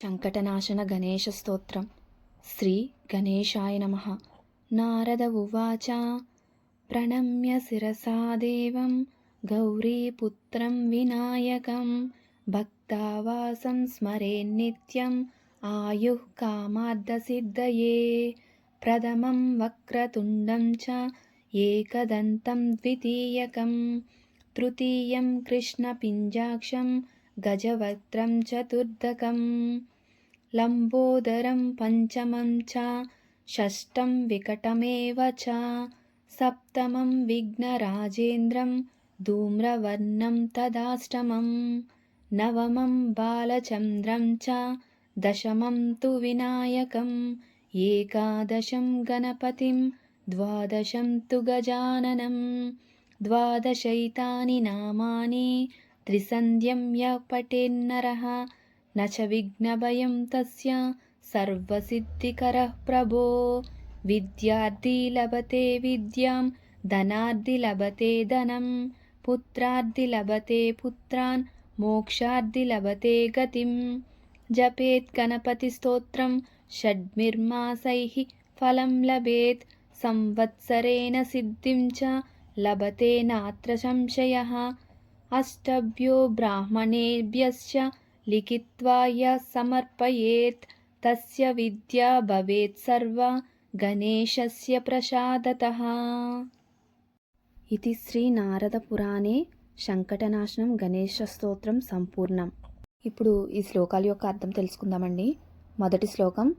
సంకటనాశన గణేశ స్తోత్రం. శ్రీ గణేశాయ నమ. నారద ఉవాచ ప్రణమ్య శిరసా దేవం గౌరీపుత్రం వినాయకం భక్తావాసం స్మరే నిత్యం ఆయు కామార్థసిద్ధయే ప్రథమం వక్రతుండం చ ఏకదంతం ద్వితీయకం తృతీయం కృష్ణపింజాక్షం గజవక్త్రం చతుర్దకం లంబోదరం పంచమం చ షష్టం వికటమేవ చ సప్తమం విఘ్నరాజేంద్రం ధూమ్రవర్ణం తదాష్టమం నవమం బాలచంద్రం చ దశమం తు వినాయకం ఏకాదశం గణపతిం ద్వాదశం తు గజాననం ద్వాదశైతాని నామాని త్రిసంధ్యం య పటేన్నర నచ విఘ్నభయం తస్య సర్వసిద్ధికర ప్రభో విద్యార్థి లభతే విద్యాం ధనార్థి లభతే ధనం పుత్రార్థి లభతే పుత్రాన్ మోక్షార్థి లభతే గతిం జపేత్ గణపతి స్తోత్రం షడ్మిర్మాసై ఫలం లభేత్ సంవత్సరేణ సిద్ధిం చ లభతే నాత్ర సంశయ అష్టభ్యో బ్రాహ్మణేభ్య లిఖిత్వాయ సమర్పయేత్ తస్య విద్యా భవేత్ సర్వ గణేశస్య ప్రసాదత ఇది శ్రీ నారద పురాణే శంకటనాశనం గణేశ స్తోత్రం సంపూర్ణం ఇప్పుడు ఈ శ్లోకాల యొక్క అర్థం తెలుసుకుందామండి. మొదటి శ్లోకం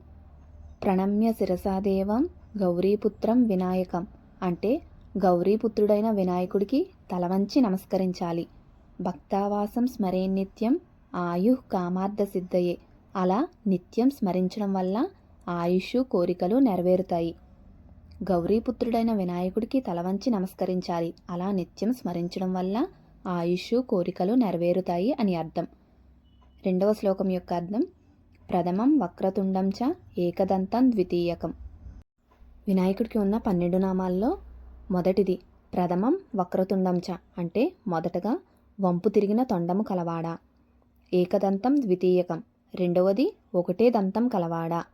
ప్రణమ్య శిరసాదేవం గౌరీపుత్రం వినాయకం. అంటే గౌరీపుత్రుడైన వినాయకుడికి తలవంచి నమస్కరించాలి. భక్తావాసం స్మరే నిత్యం ఆయుః కామార్థ సిద్ధయే అలా నిత్యం స్మరించడం వల్ల ఆయుష్ కోరికలు నెరవేరుతాయి. గౌరీపుత్రుడైన వినాయకుడికి తలవంచి నమస్కరించాలి. అలా నిత్యం స్మరించడం వల్ల ఆయుష్ కోరికలు నెరవేరుతాయి అని అర్థం. రెండవ శ్లోకం యొక్క అర్థం ప్రథమం వక్రతుండం చ ఏకదంతం ద్వితీయకం. వినాయకుడికి ఉన్న పన్నెండు నామాల్లో మొదటిది ప్రథమం వక్రతుండం చ అంటే మొదటగా వంపు తిరిగిన తొండము కలవాడా? ఏకదంతం ద్వితీయకం. రెండవది ఒకటే దంతం కలవాడా?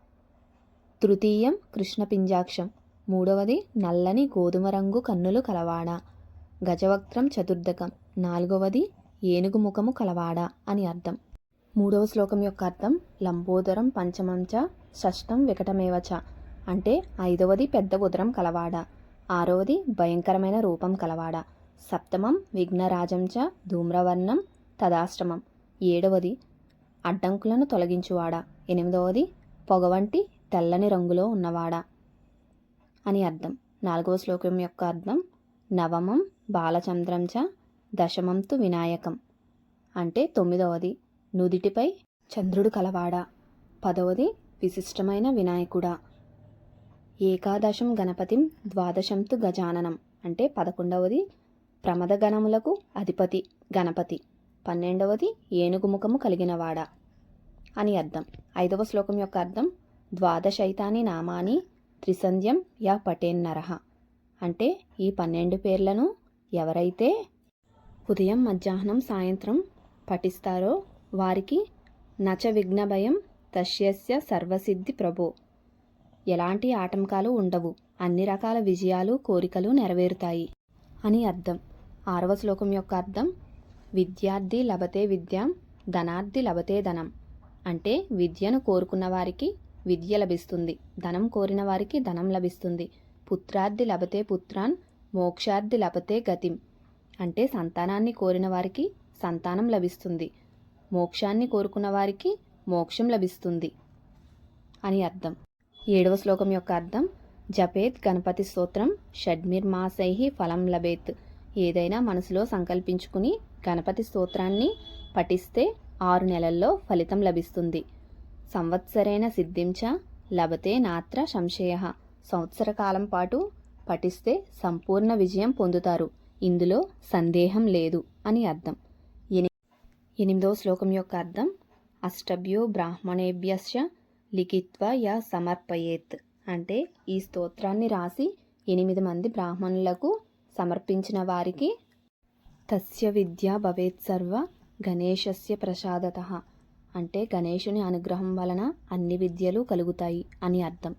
తృతీయం కృష్ణపింజాక్షం. మూడవది నల్లని గోధుమ రంగు కన్నులు కలవాడా? గజవక్త్రం చతుర్దకం. నాలుగవది ఏనుగు ముఖము కలవాడా? అని అర్థం. మూడవ శ్లోకం యొక్క అర్థం లంబోదరం పంచమంచ షష్టం వికటమేవచ. అంటే ఐదవది పెద్ద ఉదరం కలవాడా? ఆరవది భయంకరమైన రూపం కలవాడా? సప్తమం విఘ్నరాజంచ ధూమ్రవర్ణం తదాష్టమం. ఏడవది అడ్డంకులను తొలగించువాడా. ఎనిమిదవది పొగవంటి తెల్లని రంగులో ఉన్నవాడా అని అర్థం. నాలుగవ శ్లోకం యొక్క అర్థం నవమం బాలచంద్రం చ దశమంతు వినాయకం. అంటే తొమ్మిదవది నుదిటిపై చంద్రుడు కలవాడా. పదవది విశిష్టమైన వినాయకుడా. ఏకాదశం గణపతిం ద్వాదశంతు గజాననం. అంటే పదకొండవది ప్రమదగణములకు అధిపతి గణపతి. పన్నెండవది ఏనుగు ముఖము కలిగినవాడ అని అర్థం. ఐదవ శ్లోకం యొక్క అర్థం ద్వాదశైతాని నామాని త్రిసంధ్యం యా పటేన్నరహ అంటే ఈ పన్నెండు పేర్లను ఎవరైతే ఉదయం మధ్యాహ్నం సాయంత్రం పఠిస్తారో వారికి నచ విఘ్నభయం తస్యస్య సర్వసిద్ధి ప్రభో. ఎలాంటి ఆటంకాలు ఉండవు. అన్ని రకాల విజయాలు కోరికలు నెరవేరుతాయి అని అర్థం. ఆరవ శ్లోకం యొక్క అర్థం విద్యార్థి లభతే విద్యాం ధనార్థి లభతే ధనం. అంటే విద్యను కోరుకున్న వారికి విద్య లభిస్తుంది ధనం కోరిన వారికి ధనం లభిస్తుంది. పుత్రార్థి లభతే పుత్రాన్ మోక్షార్థి లభతే గతిం. అంటే సంతానాన్ని కోరిన వారికి సంతానం లభిస్తుంది మోక్షాన్ని కోరుకున్న వారికి మోక్షం లభిస్తుంది అని అర్థం. ఏడవ శ్లోకం యొక్క అర్థం జపేత్ గణపతి స్తోత్రం షడ్మిర్మాసై ఫలం లభేత్. ఏదైనా మనసులో సంకల్పించుకుని గణపతి స్తోత్రాన్ని పఠిస్తే ఆరు నెలల్లో ఫలితం లభిస్తుంది. సంవత్సరేణ సిద్ధించ లభతే నాత్ర సంశయ. సంవత్సర కాలం పాటు పఠిస్తే సంపూర్ణ విజయం పొందుతారు. ఇందులో సందేహం లేదు అని అర్థం. ఎని ఎనిమిదవ శ్లోకం యొక్క అర్థం అష్టభ్యో బ్రాహ్మణేభ్యశ లిఖిత్వ యా సమర్పయేత్. అంటే ఈ స్తోత్రాన్ని రాసి ఎనిమిది మంది బ్రాహ్మణులకు సమర్పించిన వారికి తస్య విద్య భవేత్ సర్వ గణేశస్య ప్రసాదత. అంటే గణేశుని అనుగ్రహం వలన అన్ని విద్యలు కలుగుతాయి అని అర్థం.